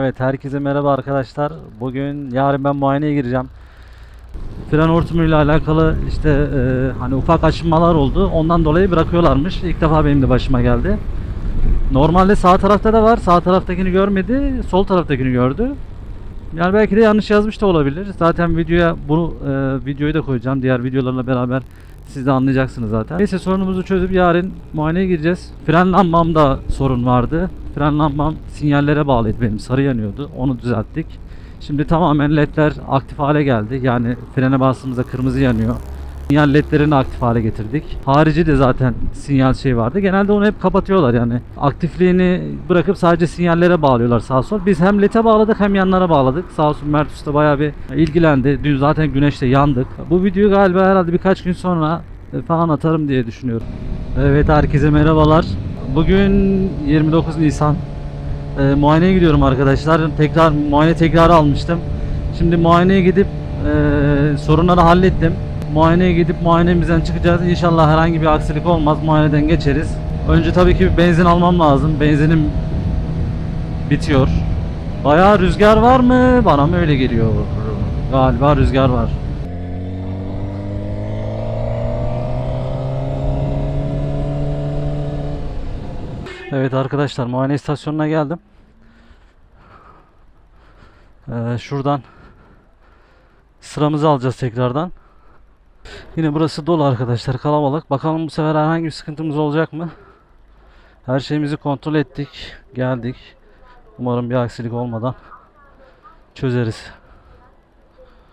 Evet herkese merhaba arkadaşlar. Bugün yarın ben muayeneye gireceğim. Fren hortumuyla alakalı işte e, hani ufak aşınmalar oldu. Ondan dolayı bırakıyorlarmış. İlk defa benim de başıma geldi. Normalde sağ tarafta da var. Sağ taraftakini görmedi. Sol taraftakini gördü. Yani belki de yanlış yazmış da olabilir. Zaten videoya bu e, videoyu da koyacağım. Diğer videolarla beraber siz de anlayacaksınız zaten. Neyse sorunumuzu çözüp yarın muayeneye gireceğiz. Fren lambamda sorun vardı. Fren lambam sinyallere bağlıydı benim. Sarı yanıyordu. Onu düzelttik. Şimdi tamamen ledler aktif hale geldi. Yani frene bastığımızda kırmızı yanıyor. Sinyal ledlerini aktif hale getirdik. Harici de zaten sinyal şey vardı. Genelde onu hep kapatıyorlar yani. Aktifliğini bırakıp sadece sinyallere bağlıyorlar sağ sol. Biz hem lete bağladık hem yanlara bağladık. Sağ olsun Mert Usta bayağı bir ilgilendi. Dün zaten güneşte yandık. Bu videoyu galiba herhalde birkaç gün sonra e, falan atarım diye düşünüyorum. Evet herkese merhabalar. Bugün 29 Nisan. E, muayeneye gidiyorum arkadaşlar. Tekrar muayene tekrarı almıştım. Şimdi muayeneye gidip e, sorunları hallettim. Muayeneye gidip muayenemizden çıkacağız. İnşallah herhangi bir aksilik olmaz. Muayeneden geçeriz. Önce tabii ki bir benzin almam lazım. Benzinim bitiyor. Bayağı rüzgar var mı? Bana mı öyle geliyor? Galiba rüzgar var. Evet arkadaşlar muayene istasyonuna geldim. Ee, şuradan sıramızı alacağız tekrardan. Yine burası dolu arkadaşlar kalabalık. Bakalım bu sefer herhangi bir sıkıntımız olacak mı? Her şeyimizi kontrol ettik. Geldik. Umarım bir aksilik olmadan çözeriz.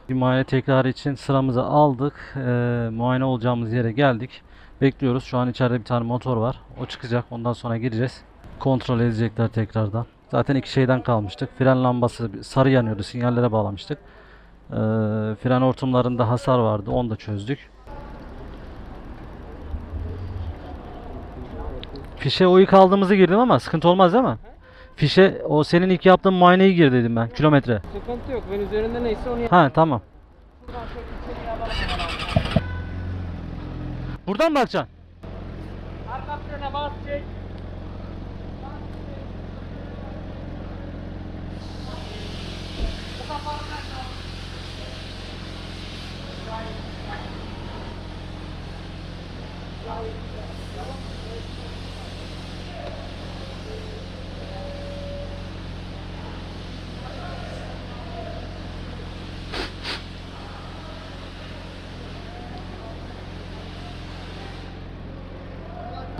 Bir muayene tekrarı için sıramızı aldık. Ee, muayene olacağımız yere geldik. Bekliyoruz. Şu an içeride bir tane motor var. O çıkacak. Ondan sonra gireceğiz. Kontrol edecekler tekrardan. Zaten iki şeyden kalmıştık. Fren lambası sarı yanıyordu. Sinyallere bağlamıştık. Ee, fren hortumlarında hasar vardı. Onu da çözdük. Fişe o ilk aldığımızı girdim ama sıkıntı olmaz değil mi? Fişe o senin ilk yaptığın muayeneyi gir dedim ben. Kilometre. Sıkıntı yok. Ben üzerinde neyse onu Ha tamam. Buradan mı bakacaksın? Arka frene bas çek.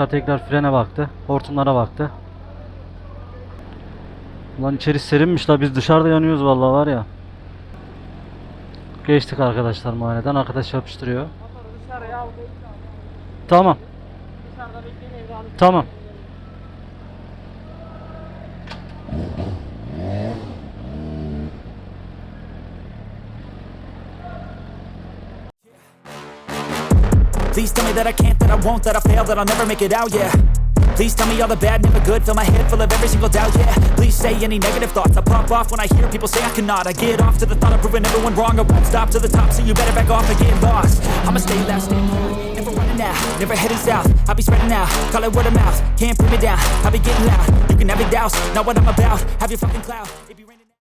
Tekrar frene baktı. Hortumlara baktı. Ulan içeri serinmiş la biz dışarıda yanıyoruz vallahi var ya. Geçtik arkadaşlar muayeneden. Arkadaş yapıştırıyor. Tamam. Tamam. Please tell me that I can't, that I won't, that I fail, that I'll never make it out, yeah. Please tell me all the bad, never good, fill my head full of every single doubt, yeah. Please say any negative thoughts, I pop off when I hear people say I cannot. I get off to the thought of proving everyone wrong, I won't stop to the top, so you better back off and get lost. I'ma stay loud, stay never running out, never heading south. I'll be spreading out, call it word of mouth, can't put me down, I'll be getting loud. You can have doubts, not what I'm about, have your fucking clout